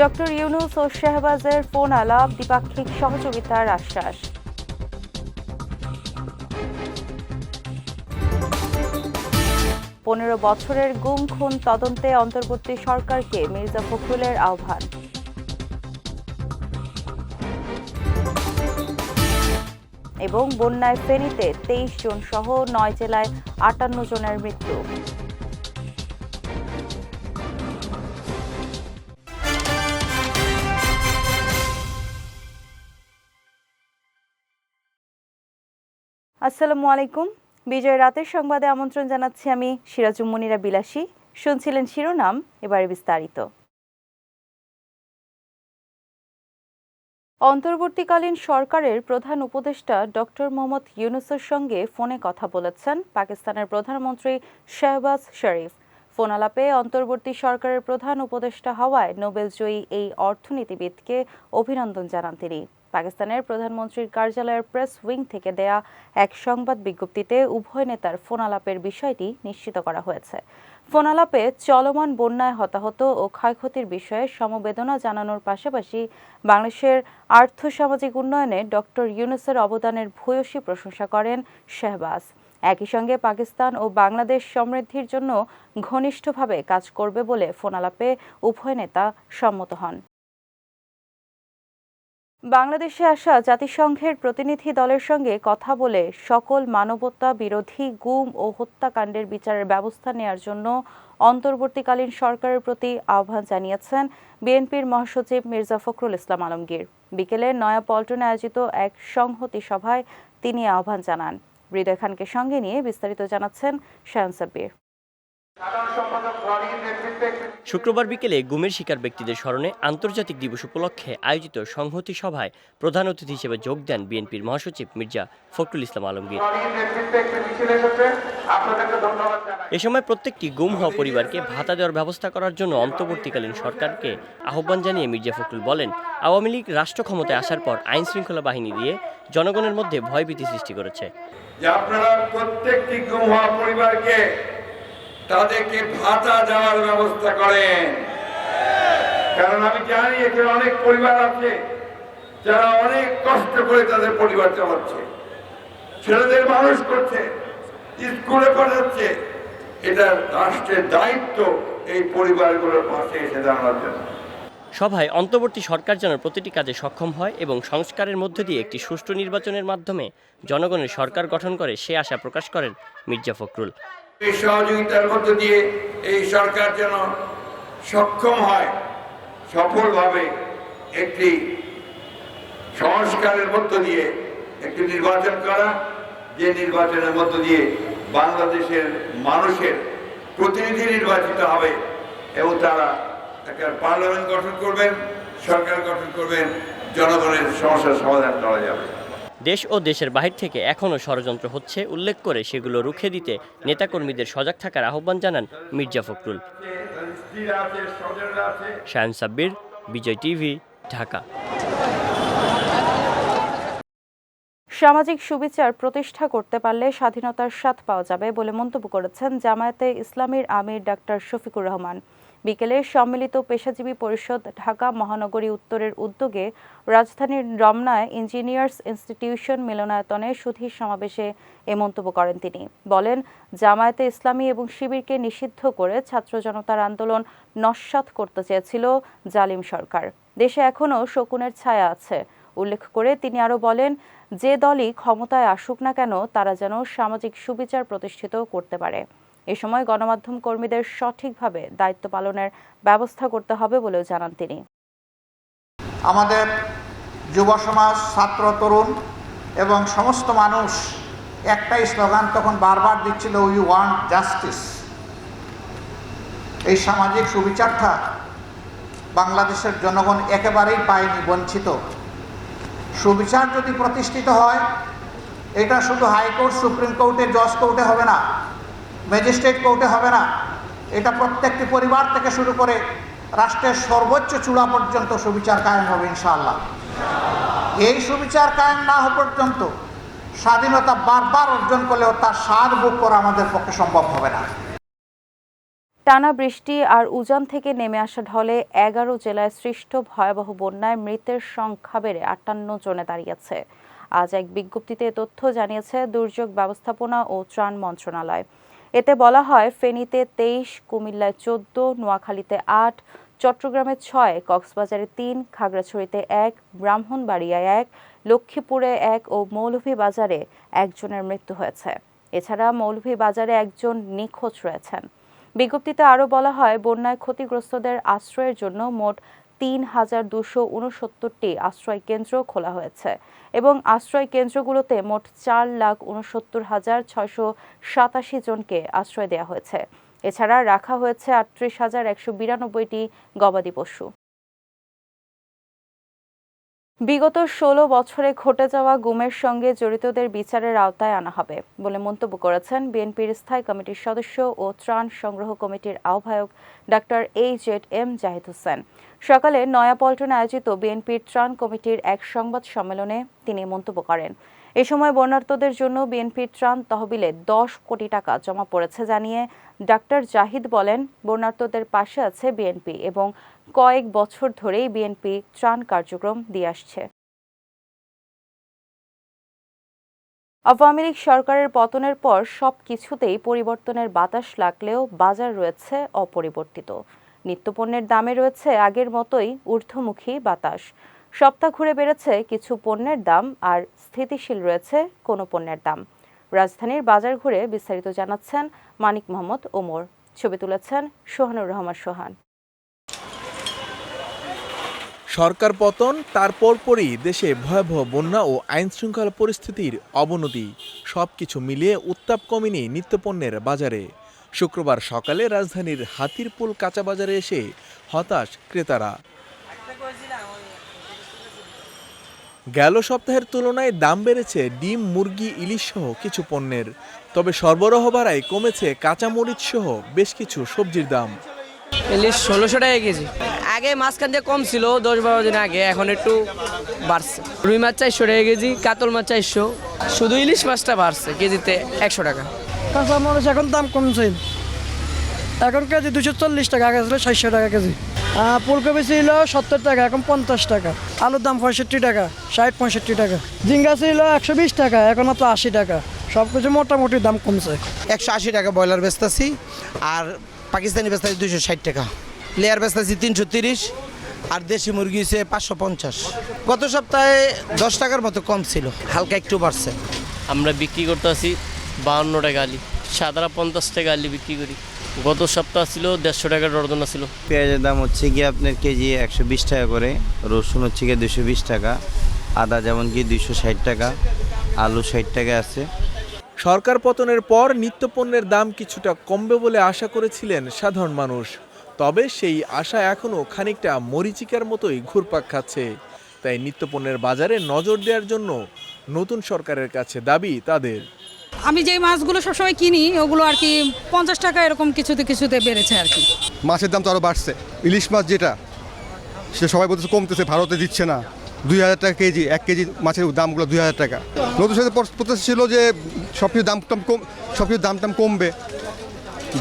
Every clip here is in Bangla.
ডক্টর ইউনুস ও শাহবাজের ফোন আলাপ, দ্বিপাক্ষিক সহযোগিতার আশ্বাস। পনেরো বছরের গুম খুন তদন্তে অন্তর্বর্তী সরকারকে মির্জা ফখরুলের আহ্বান। এবং বন্যায় ফেনীতে তেইশ জন সহ নয় জেলায় আটান্ন জনের মৃত্যু। আসসালামু আলাইকুম। বিজয় রাতের সংবাদে আমন্ত্রণ জানাচ্ছি আমি সিরাজুম মনিরা বিলাসী। শুনছিলেন শিরোনাম, এবারে বিস্তারিত। অন্তর্বর্তীকালীন সরকারের প্রধান উপদেষ্টা ডক্টর মোহাম্মদ ইউনুসের সঙ্গে ফোনে কথা বলেছেন পাকিস্তানের প্রধানমন্ত্রী শাহবাজ শরীফ। ফোন আলাপে অন্তর্বর্তী সরকারের প্রধান উপদেষ্টা হওয়ায় নোবেলজয়ী এই অর্থনীতিবিদকে অভিনন্দন জানান তিনি। পাকিস্তানের প্রধানমন্ত্রীর কার্যালয়ের প্রেস উইং থেকে দেয়া এক সংবাদ বিজ্ঞপ্তিতে উভয় নেতার ফোন আলাপের বিষয়টি নিশ্চিত করা হয়েছে। ফোন আলাপে চলমান বন্যায় হতাহত ও ক্ষয়ক্ষতির বিষয়ে সমবেদনা জানানোর পাশাপাশি বাংলাদেশের আর্থসামাজিক উন্নয়নে ডক্টর ইউনুসের অবদানের ভূয়সী প্রশংসা করেন শেহবাজ। একই সঙ্গে পাকিস্তান ও বাংলাদেশ সমৃদ্ধির জন্য ঘনিষ্ঠভাবে কাজ করবে বলে ফোন আলাপে উভয় নেতা সম্মত হন। বাংলাদেশে আসা জাতিসংঘের প্রতিনিধি দলের সঙ্গে কথা বলে সকল মানবতা বিরোধী গুম ও হত্যাকাণ্ডের বিচারের ব্যবস্থা নেয়ার জন্য অন্তর্বর্তীকালীন সরকারের প্রতি আহ্বান জানিয়েছেন বিএনপির মহাসচিব মির্জা ফখরুল ইসলাম আলমগীর। বিকেলে নয়া পল্টনে আয়োজিত এক সংহতি সভায় তিনি আহ্বান জানান। হৃদয় খানকে সঙ্গে নিয়ে বিস্তারিত জানাচ্ছেন শায়ন সাব্বির। শুক্রবার বিকেলে গুমের শিকার ব্যক্তিদের স্মরণে আন্তর্জাতিক দিবস উপলক্ষে আয়োজিত সংহতি সভায় প্রধান অতিথি হিসেবে যোগ দেন বিএনপির মহাসচিব মির্জা ফখরুল ইসলাম আলমগীর। এ সময় প্রত্যেকটি গুম হওয়া পরিবারকে ভাতা দেওয়ার ব্যবস্থা করার জন্য অন্তর্বর্তীকালীন সরকারকে আহ্বান জানিয়ে মির্জা ফখরুল বলেন আওয়ামী লীগ রাষ্ট্র ক্ষমতায় আসার পর আইন শৃঙ্খলা বাহিনী দিয়ে জনগণের মধ্যে ভয়ভীতি সৃষ্টি করেছে। আপনারা প্রত্যেকটি গুম হওয়া পরিবারকে তাদেরকে ভাতা দেওয়ার ব্যবস্থা করেন। কারণ আমি জানি এখানে অনেক পরিবার আছে, যারা অনেক কষ্ট করে তাদের পরিবার চালাচ্ছে। ছেলেদের মানুষ করছে, স্কুলে পাঠাচ্ছে এটা রাষ্ট্রের দায়িত্ব এই পরিবারগুলোর পাশে এসে দাঁড়ানোর জন্য। সভায় অন্তর্বর্তী সরকার যেন প্রতিটি কাজে সক্ষম হয় এবং সংস্কারের মধ্য দিয়ে একটি সুষ্ঠু নির্বাচনের মাধ্যমে জনগণের সরকার গঠন করে সে আশা প্রকাশ করেন মির্জা ফখরুল। এই সহযোগিতার মধ্য দিয়ে এই সরকার যেন সক্ষম হয়, সফলভাবে একটি সংস্কারের মধ্য দিয়ে একটি নির্বাচন করা, যে নির্বাচনের মধ্য দিয়ে বাংলাদেশের মানুষের প্রতিনিধি নির্বাচিত হবে এবং তারা একটা পার্লামেন্ট গঠন করবেন, সরকার গঠন করবেন, জনগণের সমস্যার সমাধান করা যাবে। দেশ ও দেশের বাহির থেকে এখনও ষড়যন্ত্র হচ্ছে, উল্লেখ করে সেগুলো রুখে দিতে নেতাকর্মীদের সজাগ থাকার আহ্বান জানান মির্জা ফখরুল। শায়ন সাব্বির, বিজয় টিভি, ঢাকা। সামাজিক সুবিচার প্রতিষ্ঠা করতে পারলে স্বাধীনতার স্বাদ পাওয়া যাবে বলে মন্তব্য করেছেন জামায়াতে ইসলামীর আমির ডাক্তার শফিকুর রহমান। বিকেলে সম্মিলিত পেশাজীবী পরিষদ ঢাকা মহানগরী উত্তরের উদ্যোগে রাজধানীর রমনায় ইঞ্জিনিয়ার্স ইনস্টিটিউশন মিলনায়তনে সুধীর সমাবেশে এ মন্তব্য করেন তিনি। বলেন, জামায়াতে ইসলামী এবং শিবিরকে নিষিদ্ধ করে ছাত্র জনতার আন্দোলন নস্যাৎ করতে চেয়েছিল জালিম সরকার। দেশে এখনও শকুনের ছায়া আছে। উল্লেখ করে তিনি আরও বলেন, যে দলই ক্ষমতায় আসুক না কেন, তারা যেন সামাজিক সুবিচার প্রতিষ্ঠিত করতে পারে। এ সময় গণমাধ্যম কর্মীদের সঠিকভাবে দায়িত্ব পালনের ব্যবস্থা করতে হবে বলেও জানান তিনি। আমাদের যুব সমাজ, ছাত্র, তরুণ এবং সমস্ত মানুষ একটাই স্লোগান তখন বারবার দিচ্ছিল উই ওয়ান্ট জাস্টিস এই সামাজিক সুবিচারটা বাংলাদেশের জনগণ একেবারেই পায়নি, বঞ্চিত। সুবিচার যদি প্রতিষ্ঠিত হয়, এটা শুধু হাইকোর্ট, সুপ্রিম কোর্টে জজ কোর্টে হবে না। ম্যাজিস্ট্রেট কোর্টে হবে না। এটা প্রত্যেকটি পরিবার থেকে শুরু করে রাষ্ট্রের সর্বোচ্চ চূড়া পর্যন্ত সুবিচার কায়েম হবে ইনশাআল্লাহ। এই সুবিচার কায়েম না হওয়া পর্যন্ত স্বাধীনতা বারবার অর্জন করলেও তার স্বাদ ভোগ করা আমাদের পক্ষে সম্ভব হবে না। টানা বৃষ্টি আর উজান থেকে নেমে আসা ঢলে এগারো জেলায় সৃষ্ট ভয়াবহ বন্যায় মৃতের সংখ্যা বেড়ে আটান্ন জনে দাঁড়িয়েছে। আজ এক বিজ্ঞপ্তিতে তথ্য জানিয়েছে দুর্যোগ ব্যবস্থাপনা ও ত্রাণ মন্ত্রণালয়। এতে বলা হয়, ফেনীতে তেইশ, কুমিল্লায় চোদ্দ, নোয়াখালীতে আট, চট্টগ্রামে ছয়, কক্সবাজারে তিন, খাগড়াছড়িতে এক, ব্রাহ্মণবাড়িয়ায় এক, লক্ষ্মীপুরে এক ও মৌলভীবাজারে একজনের মৃত্যু হয়েছে। এছাড়া মৌলভীবাজারে একজন নিখোঁজ রয়েছেন। বিজ্ঞপ্তিতে আরও বলা হয়, বন্যায় ক্ষতিগ্রস্তদের আশ্রয়ের জন্য মোট তিন হাজার দুশো উনসত্তরটি আশ্রয় কেন্দ্র খোলা হয়েছে এবং আশ্রয় কেন্দ্রগুলোতে মোট চার লাখ উনসত্তর হাজার ছয়শো সাতাশি জনকে আশ্রয় দেওয়া হয়েছে। এছাড়া রাখা হয়েছে আটত্রিশ হাজার একশো বিরানব্বইটি গবাদি পশু। বিগত ষোলো বছরে ঘটে যাওয়া গুমের সঙ্গে জড়িতদের বিচারের আওতায় আনা হবে বলে মন্তব্য করেছেন বিএনপির স্থায়ী কমিটির সদস্য ও ত্রাণ সংগ্রহ কমিটির আহ্বায়ক doctor H Z M Zahid Hossain. সকালে নয়াপল্টনে আয়োজিত বিএনপির ত্রাণ কমিটির এক সংবাদ সম্মেলনে তিনি মন্তব্য করেন। এ সময় বন্যার্তদের জন্য বিএনপির ত্রাণ তহবিলে দশ কোটি টাকা জমা পড়েছে জানিয়ে ডাক্তার জাহিদ বলেন বন্যার্তদের পাশে আছে বিএনপি এবং কয়েক বছর ধরেই বিএনপি ত্রাণ কার্যক্রম দিয়ে আসছে। আওয়ামী লীগ সরকারের পতনের পর সব কিছুতেই পরিবর্তনের বাতাস লাগলেও বাজার রয়েছে অপরিবর্তিত। নিত্যপণ্যের দামে রয়েছে আগের মতোই ঊর্ধ্বমুখী বাতাস। সপ্তাহ ঘুরে বেড়েছে কিছু পণ্যের দাম আর স্থিতিশীল রয়েছে কোনো পণ্যের দাম। রাজধানীর বাজার ঘুরে বিস্তারিত জানাচ্ছেন মানিক মোহাম্মদ ওমর। ছবি তুলেছেন সোহানুর রহমান সোহান। সরকার পতন, তার পরপরই দেশে ভয়াবহ বন্যা ও আইন শৃঙ্খলা পরিস্থিতির অবনতি। সব কিছু মিলিয়ে উত্তাপ কমেনি নিত্যপণ্যের বাজারে। শুক্রবার সকালে রাজধানীর হাতিরপুল কাঁচা বাজারে এসে হতাশ ক্রেতারা। গেল সপ্তাহের তুলনায় দাম বেড়েছে ডিম, মুরগি, ইলিশ সহ কিছু পণ্যের। তবে সরবরাহ বাড়ায় কমেছে কাঁচামরিচ সহ বেশ কিছু সবজির দাম। ইলিশ ষোলোশো টাকা কেজি। আগে মাঝখান দিয়ে কম ছিল দশ বারো দিন আগে এখন একটু বাড়ছে। রুই মাছ চারশো টাকা কেজি কাতল মাছ চারশো। শুধু ইলিশ মাছটা বাড়ছে কেজিতে একশো টাকা। কাঁচা মরিচ এখন দাম কমছে। এখন কেজি দুশো চল্লিশ টাকা আগে ছিল সাতশো টাকা কেজি। ফুলকপি ছিল সত্তর টাকা এখন পঞ্চাশ টাকা। আলুর দাম পঁয়ষট্টি টাকা ষাট পঁয়ষট্টি টাকা। ঝিঙ্গা ছিল একশো বিশ টাকা এখন তো আশি টাকা। সব কিছু মোটামুটি দাম কমছে। একশো আশি টাকা ব্রয়লার বেচতেছি আর পাকিস্তানি বেচতেছি দুশো ষাট টাকা। লেয়ার বেচতেছি তিনশো তিরিশ আর দেশি মুরগি হচ্ছে পাঁচশো পঞ্চাশ। গত সপ্তাহে দশ টাকার মতো কম ছিল হালকা একটু বাড়ছে। আমরা বিক্রি করতে আসি বাহান্ন টাকা আলি সাদারা পঞ্চাশ টাকা আলি বিক্রি করি। গত সপ্তাহ ছিল দেড়শো টাকার অর্দনা ছিল। পেঁয়াজের দাম হচ্ছে গিয়ে আপনার কেজি একশো বিশ টাকা করে রসুন হচ্ছে গিয়ে দুশো বিশ টাকা আদা যেমন কি দুইশো ষাট টাকা আলু ষাট টাকা আছে। সরকার পতনের পর নিত্যপণ্যের দাম কিছুটা কমবে বলে আশা করেছিলেন সাধারণ মানুষ। তবে সেই আশা এখনও খানিকটা মরিচিকার মতোই ঘুরপাক খাচ্ছে। তাই নিত্যপণ্যের বাজারে নজর দেওয়ার জন্য নতুন সরকারের কাছে দাবি তাদের। আমি যেই মাছগুলো সবসময় কিনি ওগুলো আর কি পঞ্চাশ টাকা এরকম কিছুতে কিছুতে বেড়েছে আর কি। মাছের দাম তো আরও বাড়ছে। ইলিশ মাছ যেটা সে সবাই বলতেছে কমতেছে ভারতে দিচ্ছে না। দুই হাজার টাকা কেজি এক কেজি মাছের দামগুলো দুই হাজার টাকা। নতুন সাথে প্রত্যাশা ছিল যে সব কিছু দাম টাম কম সব কিছু দাম টাম কমবে।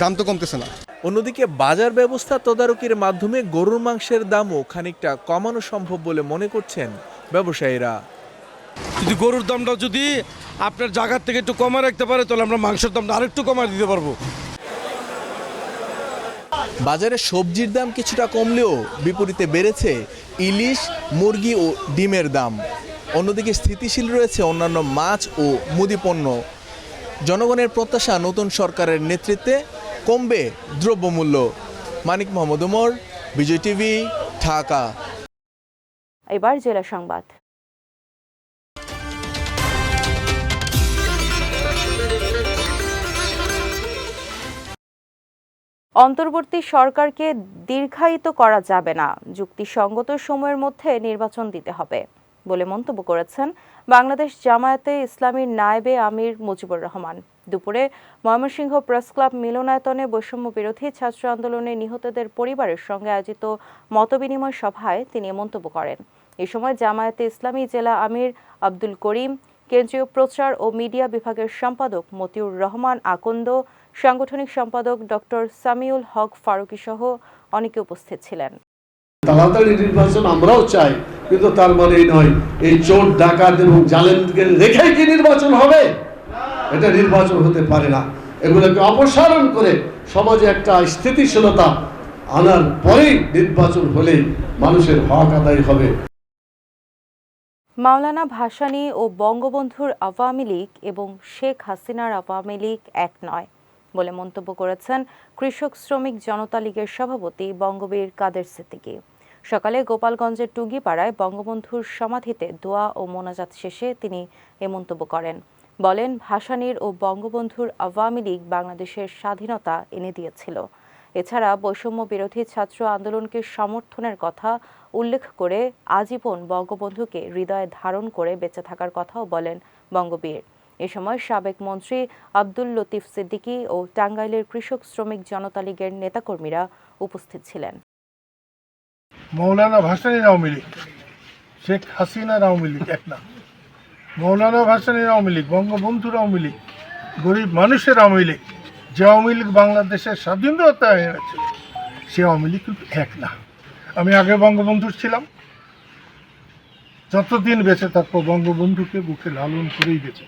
দাম তো কমতেছে না। অন্যদিকে বাজার ব্যবস্থা তদারকির মাধ্যমে গরুর মাংসের দামও খানিকটা কমানো সম্ভব বলে মনে করছেন ব্যবসায়ীরা। যদি গরুর দামটা যদি আপনার জায়গার থেকে একটু কমে রাখতে পারে তাহলে আমরা মাংসের দামটা আরেকটু কমায় দিতে পারব। বাজারে সবজির দাম কিছুটা কমলেও বিপরীতে বেড়েছে ইলিশ মুরগি ও ডিমের দাম। অন্যদিকে স্থিতিশীল রয়েছে অন্যান্য মাছ ও মুদি পণ্য জনগণের প্রত্যাশা নতুন সরকারের নেতৃত্বে কমবে দ্রব্যমূল্য। মানিক মোহাম্মদ উমর বিজয় টিভি, ঢাকা। এবার জেলা সংবাদ। অন্তর্বর্তী সরকারকে দীর্ঘায়িত করা যাবে না। যুক্তিসঙ্গত সময়ের মধ্যে নির্বাচন দিতে হবে। বলে মন্তব্য করেছেন বাংলাদেশ জামায়াতে ইসলামীর নায়েবে আমির মুজিবুর রহমান। দুপুরে ময়মনসিংহ প্রেস ক্লাব মিলনায়তনে বৈষম্য বিরোধী ছাত্র আন্দোলনে নিহতদের পরিবারের সঙ্গে আয়োজিত মতবিনিময় সভায় তিনি মন্তব্য করেন। এ সময় জামায়াতে ইসলামী জেলা আমির আব্দুল করিম, কেন্দ্রীয় প্রচার ও মিডিয়া বিভাগের সম্পাদক মতিউর রহমান আকন্দ, সাংগঠনিক সম্পাদক ডক্টর সামিউল হক ফারুকী সহ অনেকে উপস্থিত ছিলেন। তাড়াতাড়ি নির্বাচন আমরাও চাই, কিন্তু তার মানে এই নয়, এই চোর, ডাকাত এবং জালেমকে রেখেই কি নির্বাচন হবে? এটা নির্বাচন হতে পারে না। এগুলোকে অপসারণ করে সমাজে একটা স্থিতিশীলতা আনার পরেই নির্বাচন হলে মানুষের হক আদায় হবে। মাওলানা ভাসানী ও বঙ্গবন্ধুর আওয়ামী লীগ এবং শেখ হাসিনার আওয়ামী লীগ এক নয় বলে মন্তব্য করেছেন কৃষক শ্রমিক জনতা লীগের সভাপতি বঙ্গবীর কাদের সিদ্দিকী। সকালে গোপালগঞ্জের টুঙ্গিপাড়ায় বঙ্গবন্ধুর সমাধিতে দোয়া ও মোনাজাত শেষে তিনি এ মন্তব্য করেন। বলেন, ভাসানীর ও বঙ্গবন্ধুর আওয়ামী লীগ বাংলাদেশের স্বাধীনতা এনে দিয়েছিল। এছাড়া বৈষম্য বিরোধী ছাত্র আন্দোলনকে সমর্থনের কথা উল্লেখ করে আজীবন বঙ্গবন্ধুকে হৃদয়ে ধারণ করে বেঁচে থাকার কথাও বলেন বঙ্গবীর। এ সময় সাবেক মন্ত্রী আব্দুল লতিফ সিদ্দিকী ও টাঙ্গাইলের কৃষক শ্রমিক জনতা লীগের নেতাকর্মীরা উপস্থিত ছিলেন। মৌলানা ভাসানীর আওয়ামী লীগ, শেখ হাসিনার আওয়ামী লীগ, এক না মৌলানা ভাসানীর আওয়ামী লীগ, বঙ্গবন্ধুর আওয়ামী লীগ, গরিব মানুষের আওয়ামী লীগ, যে আওয়ামী লীগ বাংলাদেশের স্বাধীনতা এনেছে সে আওয়ামী লীগ কিন্তু এক না। আমি আগে বঙ্গবন্ধুর ছিলাম। যতদিন বেঁচে থাকব, বঙ্গবন্ধুকে বুকে লালন করেই বেঁচে।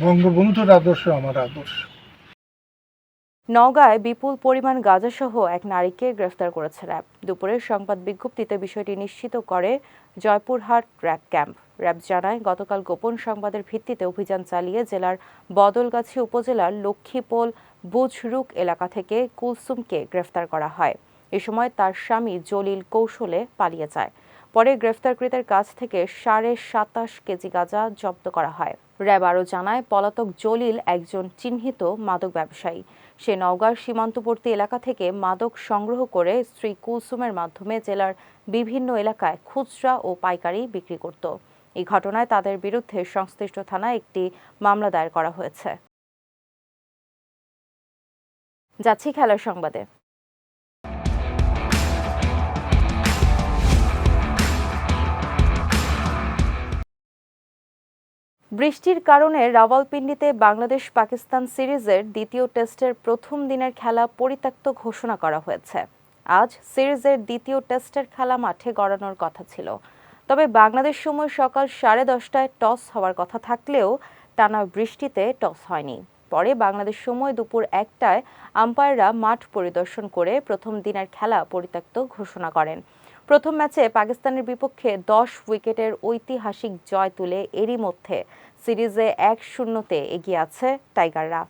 বঙ্গবন্ধুর আদর্শ আমার আদর্শ। নওগাঁয় বিপুল পরিমাণ গাঁজাসহ এক নারীকে গ্রেফতার করেছে র্যাব। দুপুরে সংবাদ বিজ্ঞপ্তিতে বিষয়টি নিশ্চিত করে জয়পুরহাট র্যাব ক্যাম্প। র্যাব জানায়, গতকাল গোপন সংবাদের ভিত্তিতে অভিযান চালিয়ে জেলার বদলগাছি উপজেলার লক্ষ্মীপোল বুজরুক এলাকা থেকে কুলসুমকে গ্রেফতার করা হয়। এ সময় তার স্বামী জলিল কৌশলে পালিয়ে যায়। পরে গ্রেফতারকৃতের কাছ থেকে সাড়ে সাতাশ কেজি গাঁজা জব্দ করা হয়। র্যাব আরও জানায়, পলাতক জলিল একজন চিহ্নিত মাদক ব্যবসায়ী। সে নওগাঁর সীমান্তবর্তী এলাকা থেকে মাদক সংগ্রহ করে স্ত্রী কুলসুমের মাধ্যমে জেলার বিভিন্ন এলাকায় খুচরা ও পাইকারি বিক্রি করত। এই ঘটনায় তাদের বিরুদ্ধে সংশ্লিষ্ট থানায় একটি মামলা দায়ের করা হয়েছে। যাচ্ছি খেলার সংবাদে। বৃষ্টির কারণে রাওয়ালপিন্ডিতে বাংলাদেশ পাকিস্তান সিরিজের দ্বিতীয় টেস্টের প্রথম দিনের খেলা পরিত্যক্ত ঘোষণা করা হয়েছে। আজ সিরিজের দ্বিতীয় টেস্টের খেলা মাঠে গড়ানোর কথা ছিল। তবে বাংলাদেশ সময় সকাল সাড়ে দশটায় টস হওয়ার কথা থাকলেও টানা বৃষ্টিতে টস হয়নি। পরে বাংলাদেশ সময় দুপুর একটায় আম্পায়াররা মাঠ পরিদর্শন করে প্রথম দিনের খেলা পরিত্যক্ত ঘোষণা করেন। প্রথম ম্যাচে পাকিস্তানের বিপক্ষে দশ উইকেটের ঐতিহাসিক জয় তুলে এরই মধ্যে সিরিজে এক শূন্যতে এগিয়ে আছে টাইগাররা।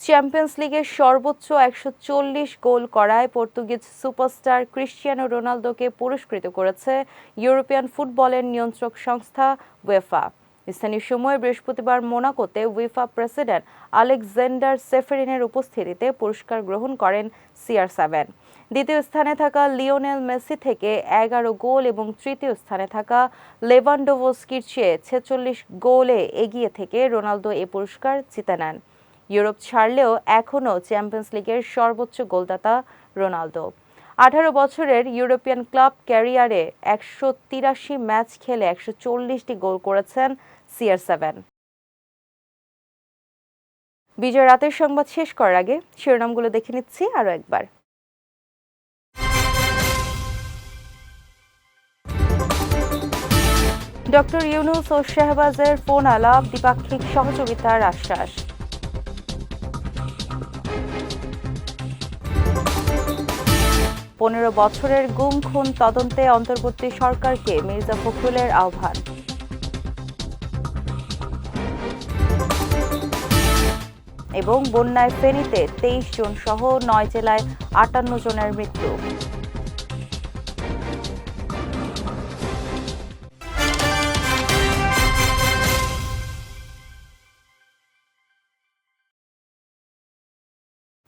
চ্যাম্পিয়ন্স লিগের সর্বোচ্চ একশো চল্লিশ গোল করায় পর্তুগিজ সুপারস্টার ক্রিশ্চিয়ানো রোনালদোকে পুরস্কৃত করেছে ইউরোপিয়ান ফুটবলের নিয়ন্ত্রক সংস্থা ওয়েফা স্থানীয় সময় বৃহস্পতিবার মোনাকোতে উইফা প্রেসিডেন্ট আলেকজান্ডার সেফেরিনের উপস্থিতিতে পুরস্কার গ্রহণ করেন সিআর সেভেন। দ্বিতীয় স্থানে থাকা লিওনেল মেসি থেকে এগারো গোল এবং তৃতীয় স্থানে থাকা লেভানডোভস্কির চেয়ে ছেচল্লিশ গোলে এগিয়ে থেকে রোনালদো এ পুরস্কার জিতে নেন। ইউরোপ ছাড়লেও এখনও চ্যাম্পিয়ন্স লিগের সর্বোচ্চ গোলদাতা রোনালদো। আঠারো বছরের ইউরোপিয়ান ক্লাব ক্যারিয়ারে একশো তিরাশি ম্যাচ খেলে একশো চল্লিশটি গোল করেছেন সিআর সেভেন। বিজয় রাতের সংবাদ শেষ করার আগে শিরোনামগুলো দেখে নিচ্ছি আরও একবার। ডক্টর ইউনুস ও শাহবাজের ফোন আলাপ, দ্বিপাক্ষিক সহযোগিতার আশ্বাস। পনেরো বছরের গুম খুন তদন্তে অন্তর্বর্তী সরকারকে মির্জা ফখরুলের আহ্বান। এবং বন্যায় ফেনীতে তেইশ জন সহ নয় জেলায় আটান্ন জনের মৃত্যু।